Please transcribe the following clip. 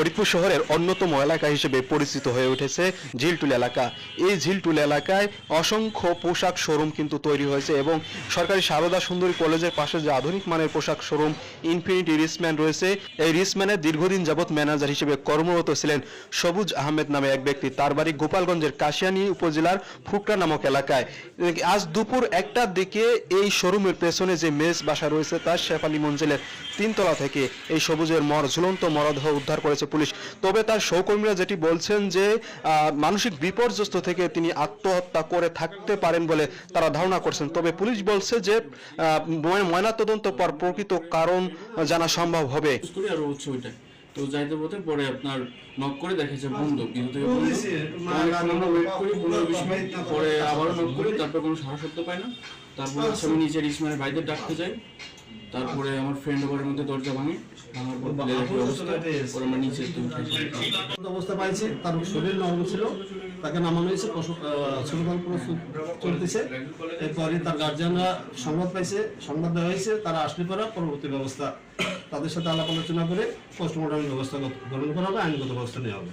ফরিদপুর শহরের অন্যতম এলাকা হিসেবে পরিচিত হয়ে উঠেছে ঝিলটুল এলাকা। এই ঝিলটুল এলাকায় অসংখ্য পোশাক শোরুম কিন্তু তৈরি হয়েছে এবং সরকারি সারদা সুন্দরী কলেজের পাশে যে আধুনিক মানের পোশাক শোরুম ইনফিনিটি রিসম্যান রয়েছে, এই রিসম্যানের দীর্ঘদিন যাবৎ ম্যানেজার হিসেবে কর্মরত ছিলেন সবুজ আহমেদ নামে এক ব্যক্তি। তার বাড়ি গোপালগঞ্জের কাশিয়ানী উপজেলার ফুকরা নামক এলাকায়। আজ দুপুর একটার দিকে এই শোরুমের পেছনে যে মেস বাসা রয়েছে তার শেফালি মঞ্জিলের তিনতলা থেকে এই সবুজের মর, ঝুলন্ত মরদেহ উদ্ধার করেছে পুলিশ। তবে তার সহকর্মীরা যেটি বলছেন যে মানসিক বিপর্যস্ত থেকে তিনি আত্মহত্যা করে থাকতে পারেন বলে তারা ধারণা করছেন। তবে পুলিশ বলছে যে ময়নাতদন্ত পর প্রকৃত কারণ জানা সম্ভব হবে। তো যাইতে পথে পরে আপনার নক করে দেখেছে বন্ধ কিন্তু থেকে বন্ধ অনেকক্ষণ আমরা ওয়েট করি পনেরো বিশ মিনিট পরে আবারও নক করি তারপর কোনো সাড়া শব্দ পাই না। তারপর হচ্ছে আমি নিচের ইসমানের ভাইদের ডাকতে যাই। তারপরে আমার ফ্রেন্ড ওভারের মধ্যে দরজা ভাঙে ভাঙার পর অবস্থা আমরা নিচে একটু উঠে আসি। এমতো অবস্থা পাইছি তার শরীর নরম ছিল তাকে নামানো হয়েছে চলতেছে। এরপরে তার গার্জিয়ানরা সংবাদ পাইছে সংবাদ দেওয়া হয়েছে তারা আসলে পরে পরবর্তী ব্যবস্থা তাদের সাথে আলাপ আলোচনা করে পোস্টমর্টমের ব্যবস্থা গ্রহণ করা হবে আইনগত ব্যবস্থা নেওয়া হবে।